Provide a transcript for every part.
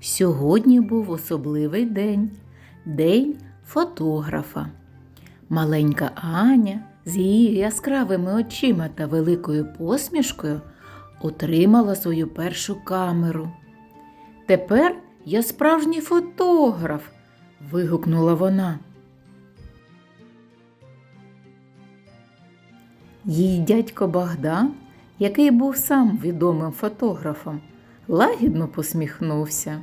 Сьогодні був особливий день День фотографа. Маленька Аня з її яскравими очима та великою посмішкою отримала свою першу камеру. Тепер я справжній фотограф. вигукнула вона. Її дядько Богдан, який був сам відомим фотографом, лагідно посміхнувся.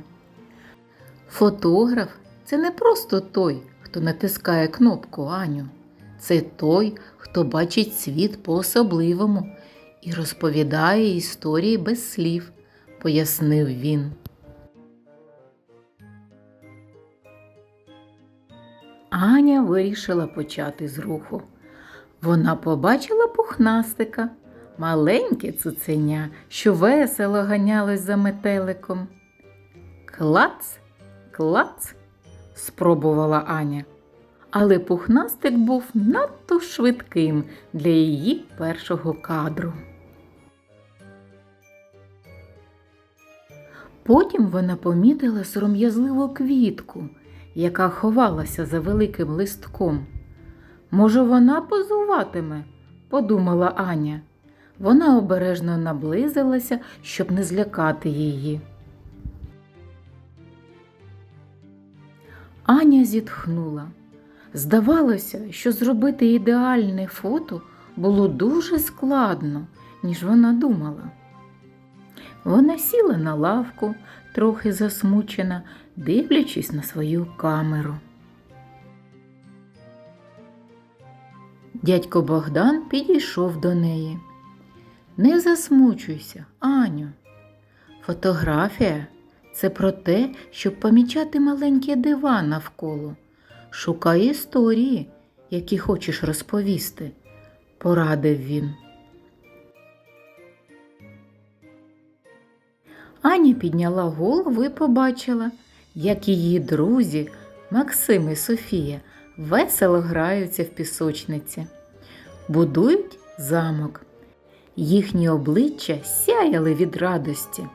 Фотограф це не просто той, хто натискає кнопку Аню. Це той, хто бачить світ по-особливому і розповідає історії без слів, пояснив він. Аня вирішила почати з руху. Вона побачила пухнастика, маленьке цуценя, що весело ганялось за метеликом. Клац, клац, спробувала Аня. Але пухнастик був надто швидким для її першого кадру. Потім вона помітила сором'язливу квітку, яка ховалася за великим листком. Може, вона позуватиме, подумала Аня. Вона обережно наблизилася, щоб не злякати її. Аня зітхнула. Здавалося, що зробити ідеальне фото було дуже складно, ніж вона думала. Вона сіла на лавку, трохи засмучена, дивлячись на свою камеру. Дядько Богдан підійшов до неї. Не засмучуйся, Аню. Фотографія це про те, щоб помічати маленькі дива навколо. Шукай історії, які хочеш розповісти, порадив він. Аня підняла голову і побачила, як її друзі Максим і Софія весело граються в пісочниці, будують замок. Їхні обличчя сяяли від радості.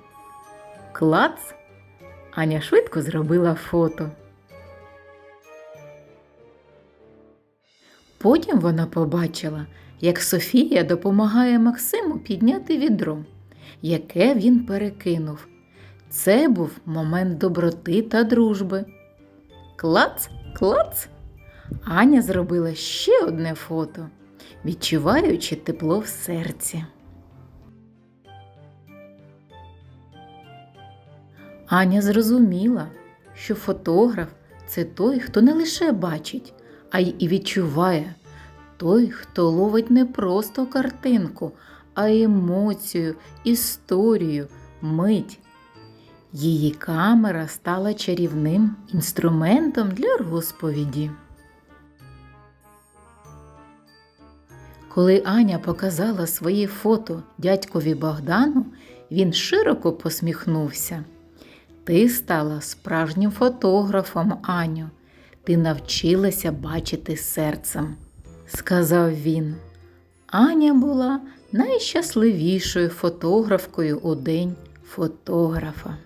Клац! Аня швидко зробила фото. Потім вона побачила, як Софія допомагає Максиму підняти відро, яке він перекинув. Це був момент доброти та дружби. Клац, клац! Аня зробила ще одне фото, відчуваючи тепло в серці. Аня зрозуміла, що фотограф це той, хто не лише бачить, а й і відчуває, той, хто ловить не просто картинку, а емоцію, історію, мить. Її камера стала чарівним інструментом для розповіді. Коли Аня показала свої фото дядькові Богдану, він широко посміхнувся. Ти стала справжнім фотографом, Аню. Ти навчилася бачити серцем, сказав він. Аня була найщасливішою фотографкою у день фотографа.